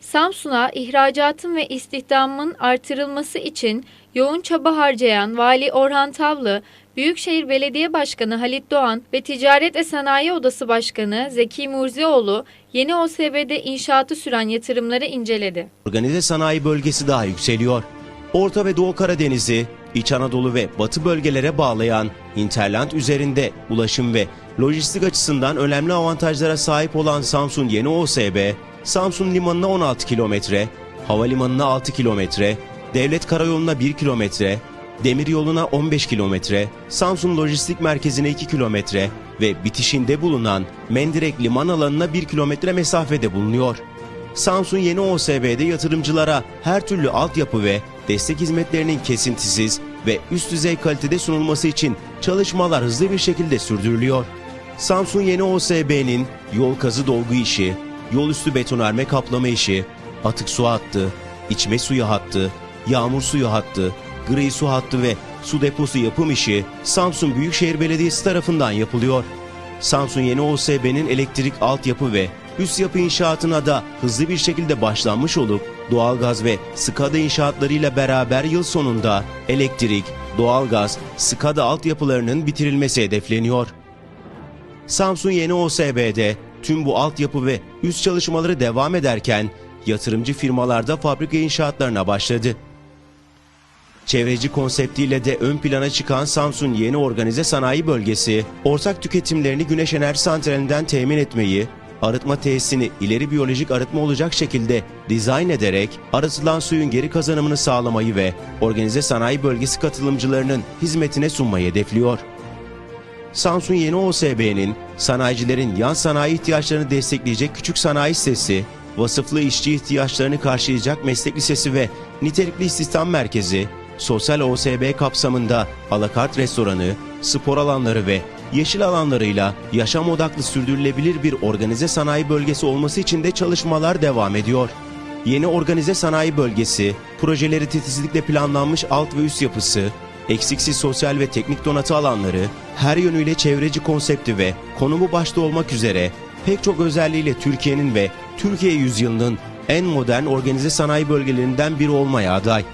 Samsun'a ihracatın ve istihdamın artırılması için yoğun çaba harcayan Vali Orhan Tavlı, Büyükşehir Belediye Başkanı Halit Doğan ve Ticaret ve Sanayi Odası Başkanı Zeki Murzioğlu yeni OSB'de inşaatı süren yatırımları inceledi. Organize sanayi bölgesi daha yükseliyor. Orta ve Doğu Karadeniz'i, İç Anadolu ve Batı bölgelere bağlayan Interland üzerinde ulaşım ve lojistik açısından önemli avantajlara sahip olan Samsun Yeni OSB, Samsun Limanı'na 16 kilometre, Havalimanı'na 6 kilometre, Devlet Karayolu'na 1 kilometre, Demiryolu'na 15 kilometre, Samsun Lojistik Merkezi'ne 2 kilometre ve bitişinde bulunan Mendirek Liman alanına 1 kilometre mesafede bulunuyor. Samsun Yeni OSB'de yatırımcılara her türlü altyapı ve destek hizmetlerinin kesintisiz ve üst düzey kalitede sunulması için çalışmalar hızlı bir şekilde sürdürülüyor. Samsun Yeni OSB'nin yol kazı dolgu işi, yol üstü betonarme kaplama işi, atık su hattı, içme suyu hattı, yağmur suyu hattı, gri su hattı ve su deposu yapım işi Samsun Büyükşehir Belediyesi tarafından yapılıyor. Samsun Yeni OSB'nin elektrik altyapı ve üst yapı inşaatına da hızlı bir şekilde başlanmış olup doğalgaz ve SCADA inşaatlarıyla beraber yıl sonunda elektrik, doğalgaz, SCADA altyapılarının bitirilmesi hedefleniyor. Samsun Yeni OSB'de tüm bu altyapı ve üst çalışmaları devam ederken yatırımcı firmalarda fabrika inşaatlarına başladı. Çevreci konseptiyle de ön plana çıkan Samsun Yeni Organize Sanayi Bölgesi, ortak tüketimlerini güneş enerji santralinden temin etmeyi, arıtma tesisini ileri biyolojik arıtma olacak şekilde dizayn ederek arıtılan suyun geri kazanımını sağlamayı ve organize sanayi bölgesi katılımcılarının hizmetine sunmayı hedefliyor. Samsun Yeni OSB'nin sanayicilerin yan sanayi ihtiyaçlarını destekleyecek küçük sanayi sitesi, vasıflı işçi ihtiyaçlarını karşılayacak meslek lisesi ve nitelikli istihdam merkezi, sosyal OSB kapsamında alakart restoranı, spor alanları ve yeşil alanlarıyla yaşam odaklı sürdürülebilir bir organize sanayi bölgesi olması için de çalışmalar devam ediyor. Yeni organize sanayi bölgesi, projeleri titizlikle planlanmış alt ve üst yapısı, eksiksiz sosyal ve teknik donatı alanları, her yönüyle çevreci konsepti ve konumu başta olmak üzere pek çok özelliğiyle Türkiye'nin ve Türkiye yüzyılının en modern organize sanayi bölgelerinden biri olmaya aday.